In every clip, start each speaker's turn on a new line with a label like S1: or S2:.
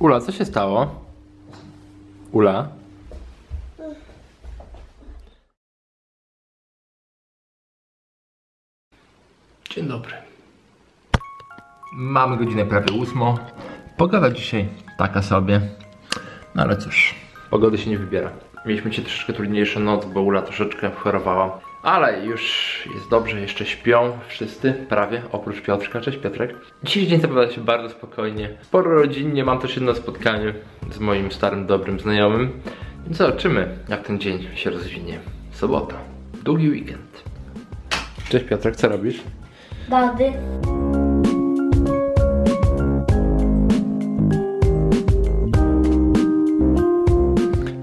S1: Ula, co się stało? Ula? Dzień dobry. Mamy godzinę prawie ósmą. Pogoda dzisiaj taka sobie. No ale cóż, pogody się nie wybiera. Mieliśmy dzisiaj troszeczkę trudniejszą noc, bo Ula troszeczkę chorowała. Ale już jest dobrze, jeszcze śpią wszyscy, prawie, oprócz Piotrka. Cześć Piotrek. Dzisiejszy dzień zapowiada się bardzo spokojnie. Sporo rodzinnie, mam też jedno spotkanie z moim starym, dobrym znajomym. Więc zobaczymy, jak ten dzień się rozwinie. Sobota, długi weekend. Cześć Piotrek, co robisz?
S2: Dody.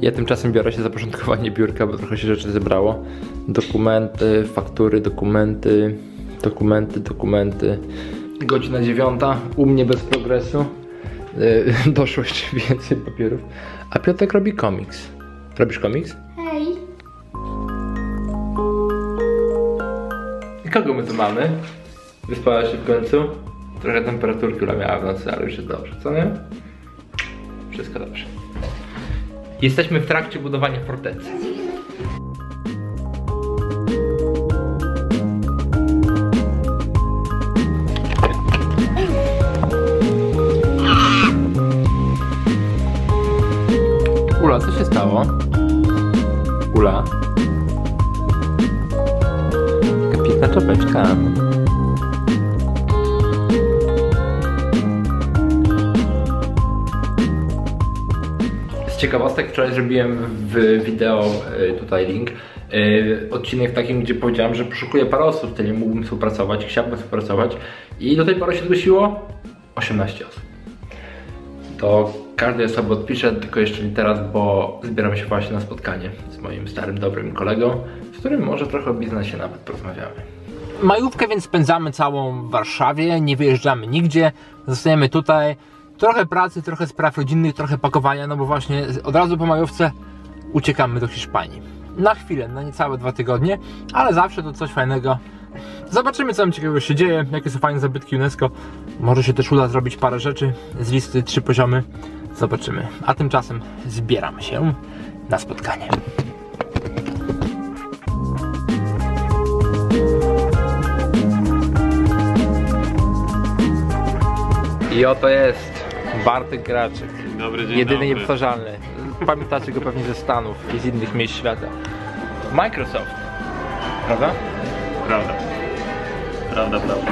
S1: Ja tymczasem biorę się za porządkowanie biurka, bo trochę się rzeczy zebrało. Dokumenty, faktury, dokumenty, dokumenty, dokumenty. Godzina dziewiąta, u mnie bez progresu. Yy, Doszło jeszcze więcej papierów. A Piotrek robi komiks. Robisz komiks?
S2: Hej.
S1: I kogo my tu mamy? Wyspała się w końcu? Trochę temperaturki miała w nocy, ale już jest dobrze, co nie? Wszystko dobrze. Jesteśmy w trakcie budowania fortecy. Ula, co się stało? Ula? Taka piękna czapeczka. Z ciekawostek wczoraj zrobiłem w wideo, y, tutaj link, y, odcinek takim, gdzie powiedziałem, że poszukuję parę osób, z którymi mógłbym współpracować, chciałbym współpracować i do tej pory się zgłosiło 18 osób. To każdej osoby odpiszę, tylko jeszcze nie teraz, bo zbieram się właśnie na spotkanie z moim starym, dobrym kolegą, z którym może trochę o biznesie nawet porozmawiamy. Majówkę więc spędzamy całą w Warszawie, nie wyjeżdżamy nigdzie, zostajemy tutaj. Trochę pracy, trochę spraw rodzinnych, trochę pakowania, no bo właśnie od razu po majówce uciekamy do Hiszpanii. Na chwilę, na niecałe dwa tygodnie, ale zawsze to coś fajnego. Zobaczymy, co tam ciekawego się dzieje, jakie są fajne zabytki UNESCO. Może się też uda zrobić parę rzeczy z listy trzy poziomy. Zobaczymy. A tymczasem zbieramy się na spotkanie. I oto jest Bartek Graczyk.
S3: Dobry dzień
S1: Jedyny
S3: dobry.
S1: niepowtarzalny. Pamiętacie go pewnie ze Stanów i z innych miejsc świata. Microsoft. Prawda?
S3: Prawda. Prawda, prawda.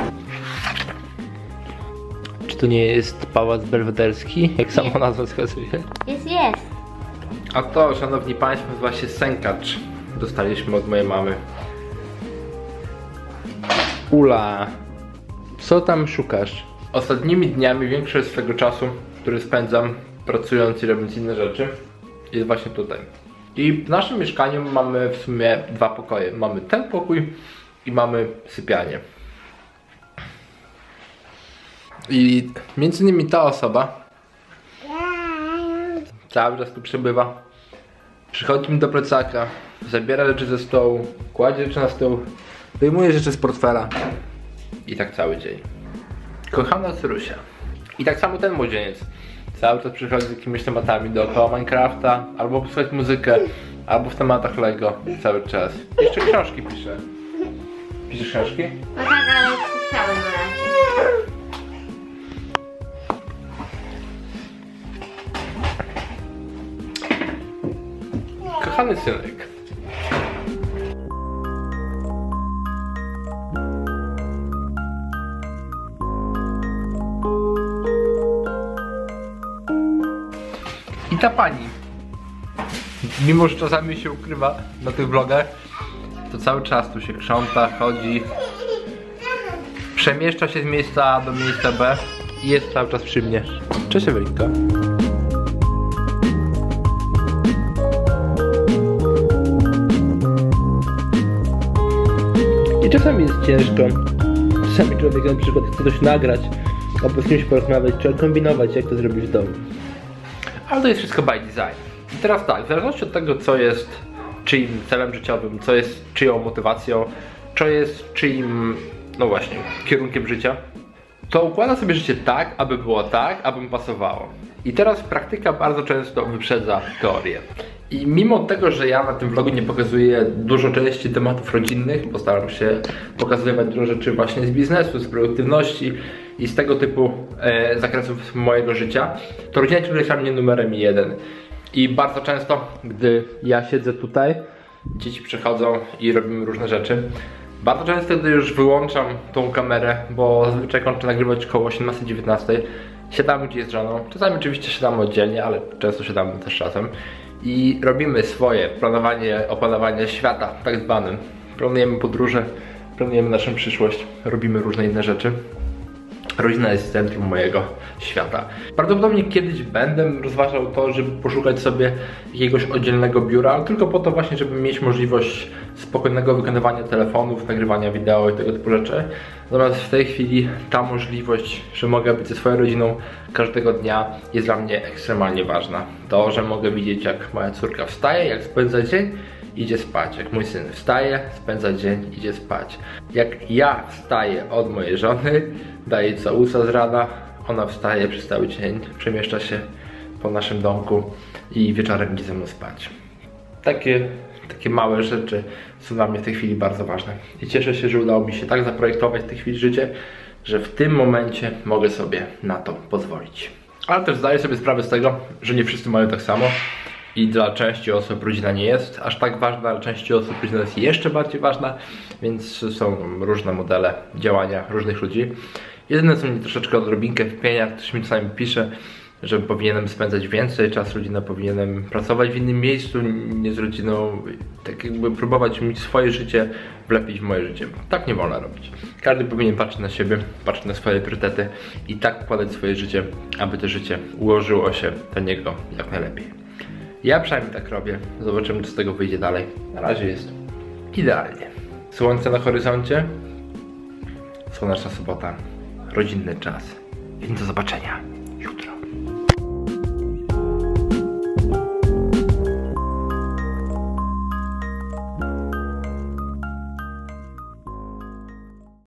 S1: Czy to nie jest pałac belwederski, jak samo nazwa wskazuje?
S2: Jest, jest.
S1: A to, szanowni państwo, nazywa się sękacz. Dostaliśmy od mojej mamy. Ula, co tam szukasz? Ostatnimi dniami większość swego czasu, który spędzam pracując i robiąc inne rzeczy, jest właśnie tutaj. I w naszym mieszkaniu mamy w sumie dwa pokoje. Mamy ten pokój i mamy sypialnię. I między innymi ta osoba cały czas tu przebywa. Przychodzi mi do plecaka, zabiera rzeczy ze stołu, kładzie rzeczy na stół, wyjmuje rzeczy z portfela. I tak cały dzień. Kochana Cyrusia. I tak samo ten młodzieniec. Cały czas przychodzi z jakimiś tematami dookoła Minecrafta, albo posłuchać muzykę, albo w tematach Lego cały czas. Jeszcze książki pisze. Piszesz książki?
S2: No tak, ale na razie.
S1: Kochany synek. I ta pani, mimo że czasami się ukrywa na tych vlogach, to cały czas tu się krząta, chodzi, przemieszcza się z miejsca A do miejsca B i jest cały czas przy mnie. Cześć Ewelinka. I czasami jest ciężko. Czasami człowiek na przykład chce coś nagrać, albo z kimś porozmawiać, trzeba kombinować, jak to zrobić w domu. Ale to jest wszystko by design. I teraz tak, w zależności od tego, co jest czyim celem życiowym, co jest czyją motywacją, co jest czyim, no właśnie, kierunkiem życia, to układa sobie życie tak, aby było tak, aby pasowało. I teraz praktyka bardzo często wyprzedza teorię. I mimo tego, że ja na tym vlogu nie pokazuję dużo części tematów rodzinnych, bo staram się pokazywać dużo rzeczy właśnie z biznesu, z produktywności i z tego typu e, zakresów mojego życia, to rodzina jest dla mnie numerem jeden. I bardzo często, gdy ja siedzę tutaj, dzieci przychodzą i robimy różne rzeczy. Bardzo często, gdy już wyłączam tą kamerę, bo zazwyczaj kończę nagrywać koło 18-19, siadamy gdzieś z żoną. Czasami oczywiście siadamy oddzielnie, ale często siadamy też czasem. I robimy swoje planowanie, opanowanie świata, tak zwanym. Planujemy podróże, planujemy naszą przyszłość, robimy różne inne rzeczy. Rodzina jest centrum mojego świata. Prawdopodobnie kiedyś będę rozważał to, żeby poszukać sobie jakiegoś oddzielnego biura, ale tylko po to właśnie, żeby mieć możliwość spokojnego wykonywania telefonów, nagrywania wideo i tego typu rzeczy. Natomiast w tej chwili ta możliwość, że mogę być ze swoją rodziną każdego dnia jest dla mnie ekstremalnie ważna. To, że mogę widzieć jak moja córka wstaje, jak spędza dzień, idzie spać. Jak mój syn wstaje, spędza dzień, idzie spać. Jak ja wstaję od mojej żony, daję całusa z rana, ona wstaje przez cały dzień, przemieszcza się po naszym domku i wieczorem idzie ze mną spać. Takie, takie małe rzeczy są dla mnie w tej chwili bardzo ważne. I cieszę się, że udało mi się tak zaprojektować w tej chwili życie, że w tym momencie mogę sobie na to pozwolić. Ale też zdaję sobie sprawę z tego, że nie wszyscy mają tak samo i dla części osób rodzina nie jest aż tak ważna, dla części osób rodzina jest jeszcze bardziej ważna, więc są różne modele działania różnych ludzi. Jedyne co mnie troszeczkę odrobinkę wpienia, ktoś mi czasami pisze, że powinienem spędzać więcej czasu rodzina, powinienem pracować w innym miejscu, nie z rodziną, tak jakby próbować mi swoje życie wlepić w moje życie. Tak nie wolno robić. Każdy powinien patrzeć na siebie, patrzeć na swoje priorytety i tak układać swoje życie, aby to życie ułożyło się dla niego jak najlepiej. Ja przynajmniej tak robię. Zobaczymy, co z tego wyjdzie dalej. Na razie jest idealnie. Słońce na horyzoncie. Słoneczna sobota. Rodzinny czas. Więc do zobaczenia.